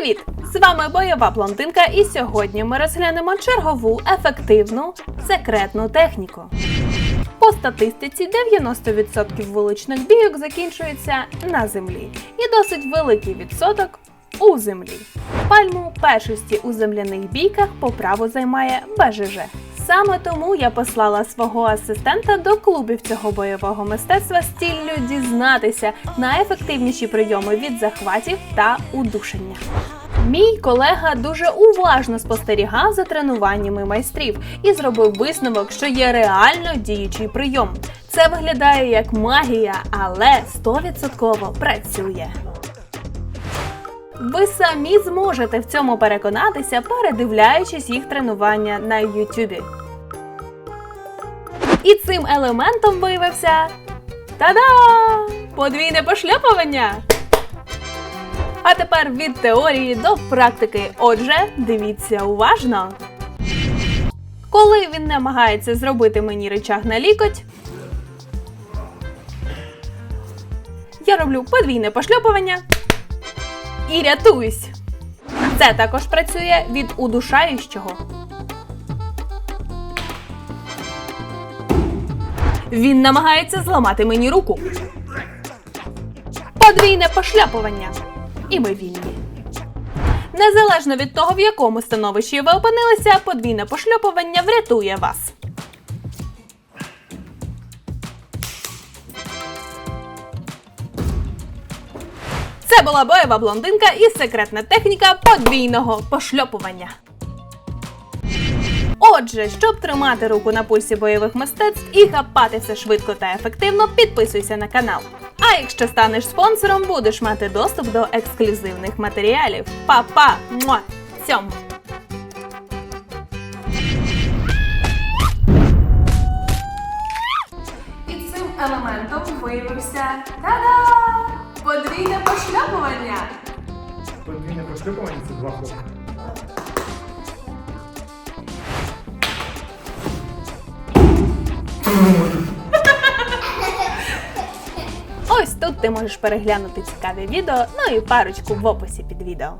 Привіт! З вами бойова блондинка, і сьогодні ми розглянемо чергову ефективну секретну техніку. По статистиці 90% вуличних бійок закінчується на землі, і досить великий відсоток у землі. Пальму першості у земляних бійках по праву займає БЖЖ. Саме тому я послала свого асистента до клубів цього бойового мистецтва з ціллю дізнатися найефективніші прийоми від захватів та удушення. Мій колега дуже уважно спостерігав за тренуваннями майстрів і зробив висновок, що є реально діючий прийом. Це виглядає як магія, але 100% працює. Ви самі зможете в цьому переконатися, передивляючись їх тренування на Ютубі. І цим елементом виявився та-да! Подвійне пошльопування! А тепер від теорії до практики. Отже, дивіться уважно. Коли він намагається зробити мені речах на лікоть, я роблю подвійне пошльопування і рятуюсь. Це також працює від удушаючого. Він намагається зламати мені руку. Подвійне пошляпування. І ми вільні. Незалежно від того, в якому становищі ви опинилися, подвійне пошльопування врятує вас. Це була боєва блондинка і секретна техніка подвійного пошльопування. Отже, щоб тримати руку на пульсі бойових мистецтв і хапати все швидко та ефективно, підписуйся на канал. А якщо станеш спонсором, будеш мати доступ до ексклюзивних матеріалів. Па-па! Муа! Цьом! І цим елементом виявився та-да! Подвійне пошляпування! Подвійне прошлюпування це два кроки. Ось тут ти можеш переглянути цікаві відео, ну і парочку в описі під відео.